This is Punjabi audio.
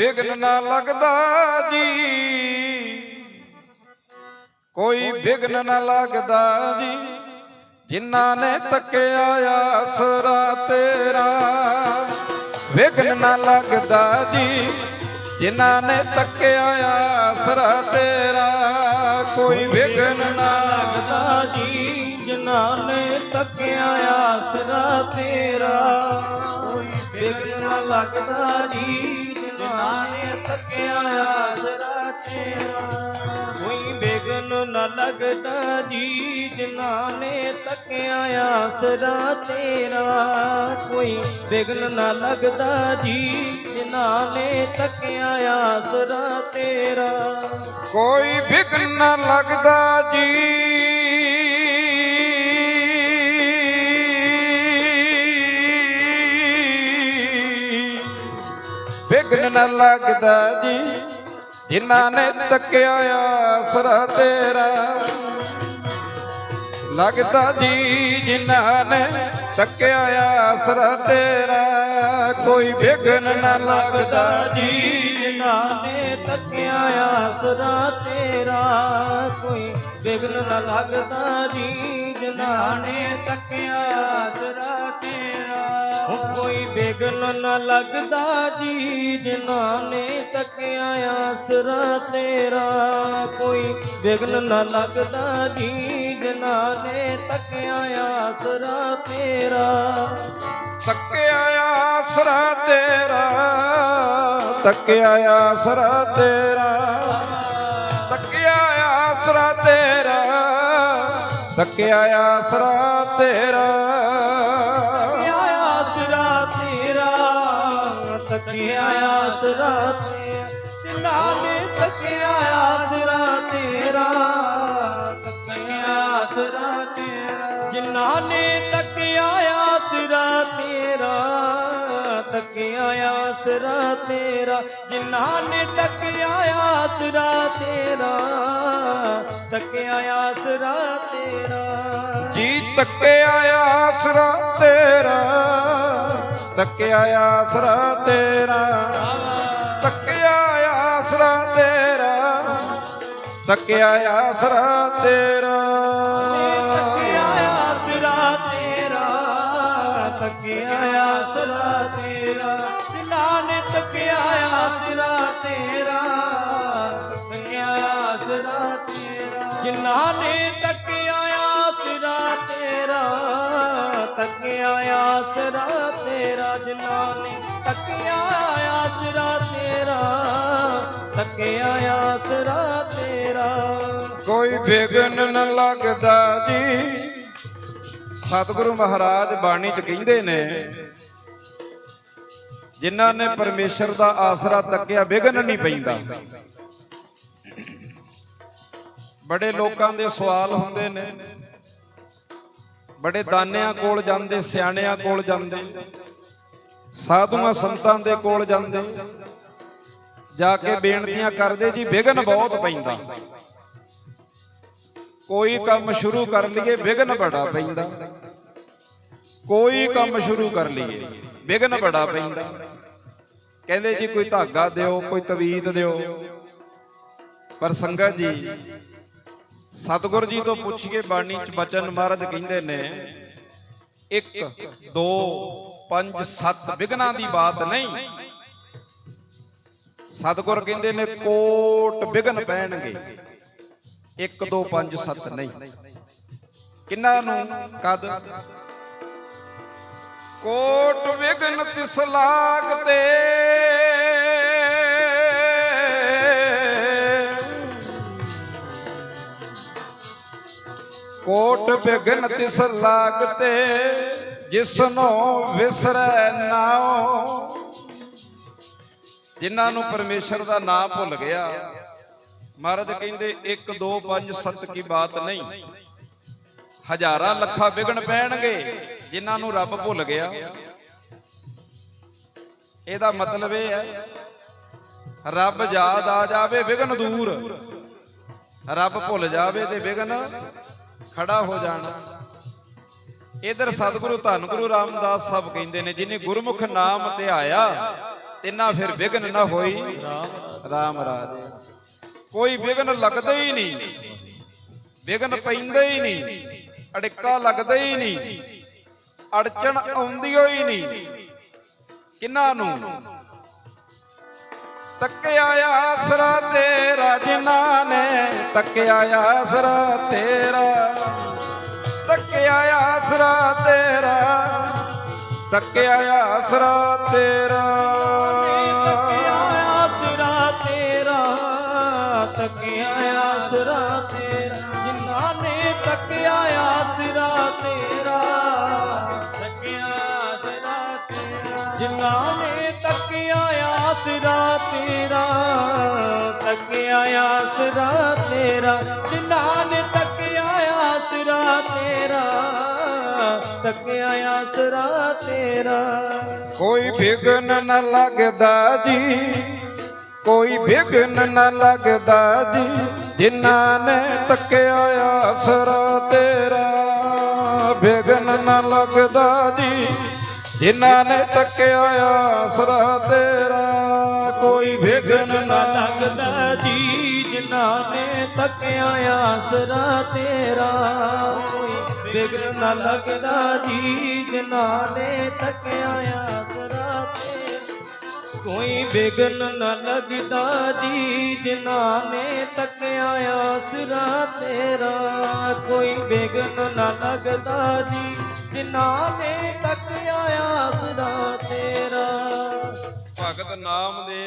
ਵਿਗਨ ਨਾ ਲੱਗਦਾ ਜੀ। ਕੋਈ ਵਿਗਨ ਨਾ ਲੱਗਦਾ ਜੀ। ਜਿਨ੍ਹਾਂ ਨੇ ਤੱਕਿਆ ਆਸਰਾ ਤੇਰਾ, ਵਿਗਨ ਨਾ ਲੱਗਦਾ ਜੀ। ਜਿਨ੍ਹਾਂ ਨੇ ਤੱਕਿਆ ਆਸਰਾ ਤੇਰਾ, ਕੋਈ ਵਿਗਨ ਨਾ ਲੱਗਦਾ ਜੀ। ਜਿਨ੍ਹਾਂ ਨੇ ਤੱਕਿਆ ਆਸਰਾ ਤੇਰਾ, ਕੋਈ ਵਿਗਨ ਨਾ ਲੱਗਦਾ ਜੀ। ਜਿਨ੍ਹਾਂ ਤੱਕਿਆ ਆਸਰਾ ਤੇਰਾ ਕੋਈ ਵਿਗਨ ਨਾ ਲੱਗਦਾ ਜੀ ਜਿਨ੍ਹਾਂ ਨੇ ਤੱਕਿਆ ਆਸਰਾ ਤੇਰਾ ਕੋਈ ਵਿਗਨ ਨਾ ਲੱਗਦਾ ਜੀ ਜਿਨ੍ਹਾਂ ਨੇ ਤੱਕਿਆ ਆਸਰਾ ਤੇਰਾ ਕੋਈ ਵਿਗਨ ਨਾ ਲੱਗਦਾ ਜੀ ਨਾ ਲੱਗਦਾ ਜੀ, ਜਿਨ੍ਹਾਂ ਨੇ ਤੱਕਿਆ ਆਸਰਾ ਤੇਰਾ। ਲੱਗਦਾ ਜੀ, ਜਿਨ੍ਹਾਂ ਨੇ ਤੱਕਿਆ ਆਸਰਾ ਤੇਰਾ। ਕੋਈ ਵਿਗਨ ਨਾ ਲੱਗਦਾ ਜੀ, ਜਿਨ੍ਹਾਂ ਨੇ ਤੱਕਿਆ ਆਸਰਾ ਤੇਰਾ। ਕੋਈ ਵਿਗਨ ਨਾ ਲੱਗਦਾ ਜੀ, ਜਿਨ੍ਹਾਂ ਨੇ ਤੱਕਿਆ ਆਸਰਾ ਕੋਈ ਬਿਗਨ ਨਾ ਲੱਗਦਾ ਜੀ ਜਿਨ੍ਹਾਂ ਨੇ ਤੱਕਿਆ ਆਸਰਾ ਤੇਰਾ। ਕੋਈ ਵਿਗਨ ਨਾ ਲੱਗਦਾ ਜੀ ਜਿਨ੍ਹਾਂ ਨੇ ਤੱਕਿਆ ਆਸਰਾ ਤੇਰਾ। ਤੱਕਿਆ ਆਸਰਾ ਤੇਰਾ, ਤੱਕਿਆ ਆਸਰਾ ਤੇਰਾ। ਤੱਕਿਆ ਆਸਰਾ ਤੇਰਾ, ਤੱਕਿਆ ਆਸਰਾ ਤੇਰਾ। ਤੱਕਿਆ ਆਸਰਾ ਤੇਰਾ ਜਿਨ੍ਹਾਂ ਨੇ ਤੱਕਿਆ ਆਸਰਾ ਤੇਰਾ ਤੱਕਿਆ ਆਸਰਾ ਤੇਰਾ ਜਿਨ੍ਹਾਂ ਨੇ ਤੱਕਿਆ ਆਸਰਾ ਤੇਰਾ ਤੱਕਿਆ ਆਸਰਾ ਤੇਰਾ ਜਿਨ੍ਹਾਂ ਨੇ ਤੱਕਿਆ ਆਸਰਾ ਤੇਰਾ ਤੱਕਿਆ ਆਸਰਾ ਤੇਰਾ ਜੀ ਤੱਕਿਆ ਆਸਰਾ ਤੇਰਾ ਤੱਕਿਆ ਆਸਰਾ ਤੇਰਾ, ਤੱਕਿਆ ਆਸਰਾ ਤੇਰਾ, ਤੱਕਿਆ ਆਸਰਾ ਤੇਰਾ। ਤੱਕਿਆ ਆਸਰਾ ਤੇਰਾ, ਤੱਕਿਆ ਆਸਰਾ ਤੇਰਾ। ਜਿਨ੍ਹਾਂ ਨੇ ਤੱਕਿਆ ਤੇਰਾ ਨੇ ਤੱਕਿਆ ਆਸਰਾ ਤੇਰਾ, ਤੱਕਿਆ ਆਸਰਾ ਤੇਰਾ। ਕੋਈ ਵਿਗਨ ਨ ਲੱਗਦਾ ਜੀ। ਸਤਿਗੁਰੂ ਮਹਾਰਾਜ ਬਾਣੀ ਚ ਕਹਿੰਦੇ ਨੇ, ਜਿਨ੍ਹਾਂ ਨੇ ਪਰਮੇਸ਼ਰ ਦਾ ਆਸਰਾ ਤੱਕਿਆ, ਵਿਗਨ ਨਹੀਂ ਪੈਂਦਾ। ਬੜੇ ਲੋਕਾਂ ਦੇ ਸਵਾਲ ਹੁੰਦੇ ਨੇ, ਬੜੇ ਦਾਨਿਆਂ ਕੋਲ ਜਾਂਦੇ, ਸਿਆਣਿਆਂ ਕੋਲ ਜਾਂਦੇ। ਸਾਧੂਆਂ ਸੰਤਾਂ ਦੇ ਕੋਲ ਜਾਂਦੇ ਜਾ ਕੇ ਬੇਨਤੀਆਂ ਕਰਦੇ ਜੀ ਵਿਗਨ ਬਹੁਤ ਪੈਂਦਾ। ਕੋਈ ਕੰਮ ਸ਼ੁਰੂ ਕਰ ਲਈਏ ਵਿਗਨ ਬੜਾ ਪੈਂਦਾ। ਕੋਈ ਕੰਮ ਸ਼ੁਰੂ ਕਰ ਲਈਏ ਵਿਗਨ ਬੜਾ ਪੈਂਦਾ। ਕਹਿੰਦੇ ਜੀ, ਕੋਈ ਧਾਗਾ ਦਿਓ, ਕੋਈ ਤਵੀਤ ਦਿਓ। ਪਰ ਸੰਗਤ ਜੀ, ਸਤਿਗੁਰ ਜੀ ਤੋਂ ਪੁੱਛੀਏ, ਬਾਣੀ ਚ ਬਚਨ ਮਹਾਰਾਜ ਕਹਿੰਦੇ ਨੇ 1 2 5 7 ਵਿਗਨਾਂ ਦੀ ਬਾਤ ਨਹੀਂ। ਸਤਿਗੁਰ ਕਹਿੰਦੇ ਨੇ ਕੋਟ ਵਿਗਨ ਪੈਣਗੇ। 1 2 5 7 ਨਹੀਂ। ਕਿੰਨਾਂ ਨੂੰ? ਕਦ? ਕੋਟ ਵਿਗਨ ਤਿਸ ਲਾਗਤੇ ਕੋਟ ਵਿਗਨ ਤਿਸ ਲਾਗਤੇ ਜਿਸਨੋਂ ਵਿਸਰੈ ਨਾਉ। ਜਿਨ੍ਹਾਂ ਨੂੰ ਪਰਮੇਸ਼ਰ ਦਾ ਨਾਮ ਭੁੱਲ ਗਿਆ, ਮਹਾਰਾਜ ਕਹਿੰਦੇ 1 2 5 7 ਕੀ ਬਾਤ ਨਹੀਂ। ਹਜ਼ਾਰਾਂ ਲੱਖਾਂ ਵਿਗਣ ਪੈਣਗੇ, ਜਿਨ੍ਹਾਂ ਨੂੰ ਰੱਬ ਭੁੱਲ ਗਿਆ। ਇਹਦਾ ਮਤਲਬ ਇਹ ਹੈ, ਰੱਬ ਯਾਦ ਆ ਜਾਵੇ ਵਿਗਨ ਦੂਰ। ਰੱਬ ਭੁੱਲ ਜਾਵੇ ਤੇ ਵਿਗਨ ਖੜਾ ਹੋ ਜਾਣਾ। ਇਧਰ ਸਤਿਗੁਰੂ ਧੰਨ ਗੁਰੂ ਰਾਮਦਾਸ ਸਾਹਿਬ ਕਹਿੰਦੇ ਨੇ ਜਿਹਨੇ ਗੁਰਮੁਖ ਨਾਮ ਧਿਆਇਆ ਤਿੰਨਾ ਫਿਰ ਵਿਗਨ ਨਾ ਹੋਈ। ਰਾਮ ਰਾਜ। ਕੋਈ ਵਿਗਨ ਲੱਗਦਾ ਹੀ ਨਹੀਂ। ਵਿਗਨ ਪੈਂਦਾ ਹੀ ਨਹੀਂ। ਅੜਿੱਕਾ ਲੱਗਦਾ ਹੀ ਨਹੀਂ। ਅੜਚਣ ਆਉਂਦੀ ਹੋਈ ਨਹੀਂ। ਕਿੰਨਾਂ ਨੂੰ? ਤੱਕਿਆ ਆਸਰਾ ਤੇਰਾ ਤੱਕਿਆ ਆਸਰਾ ਤੇਰਾ ਤੱਕਿਆ ਆਸਰਾ ਤੇਰਾ ਤੱਕਿਆ ਆਸਰਾ ਤੇਰਾ। ਤੱਕਿਆ ਆਸਰਾ ਤੇਰਾ ਤੱਕਿਆ ਆਸਰਾ ਤੇਰਾ, ਜਿਨ੍ਹਾਂ ਨੇ ਤੱਕਿਆ ਆਸਰਾ ਤੇਰਾ। ਤੱਕਿਆ ਆਸਰਾ ਤੇਰਾ, ਜਿਨ੍ਹਾਂ ਨੇ ਤੱਕਿਆ ਆਸਰਾ ਤੇਰਾ। ਤੱਕਿਆ ਆਸਰਾ ਤੇਰਾ ਜਿਨ੍ਹਾਂ ਨੇ ਤੱਕਿਆ ਆਸਰਾ ਤੇਰਾ, ਤੱਕਿਆ ਆਸਰਾ ਤੇਰਾ। ਕੋਈ ਵਿਗਨ ਨਾ ਲੱਗਦਾ ਜੀ, ਕੋਈ ਵਿਗਨ ਨਾ ਲੱਗਦਾ ਜੀ, ਜਿਨ੍ਹਾਂ ਨੇ ਤੱਕਿਆ ਆਸਰਾ ਤੇਰਾ। ਵਿਗਨ ਨਾ ਲੱਗਦਾ ਜੀ, ਜਿਨ੍ਹਾਂ ਨੇ ਤੱਕਿਆ ਆਸਰਾ ਤੇਰਾ। ਕੋਈ ਨਾ ਲੱਗਦਾ ਜੀ, ਜਿਨ੍ਹਾਂ ਨੇ ਤੱਕਿਆ ਆਸਰਾ ਤੇਰਾ। ਕੋਈ ਵਿਗਨ ਨਾ ਲੱਗਦਾ ਜੀ, ਜਿਨ੍ਹਾਂ ਨੇ ਤੱਕਿਆ ਆਸਰਾ ਤੇਰਾ। ਕੋਈ ਵਿਗਨ ਨਾ ਲੱਗਦਾ ਜੀ, ਜਿਨ੍ਹਾਂ ਨੇ ਤੱਕਿਆ ਆਸਰਾ ਤੇਰਾ। ਕੋਈ ਵਿਗਨ ਨਾ ਲੱਗਦਾ ਜੀ, ਜਿਨ੍ਹਾਂ ਨੇ ਤੱਕਿਆ ਆਸਰਾ ਤੇਰਾ। ਭਗਤ ਨਾਮਦੇਵ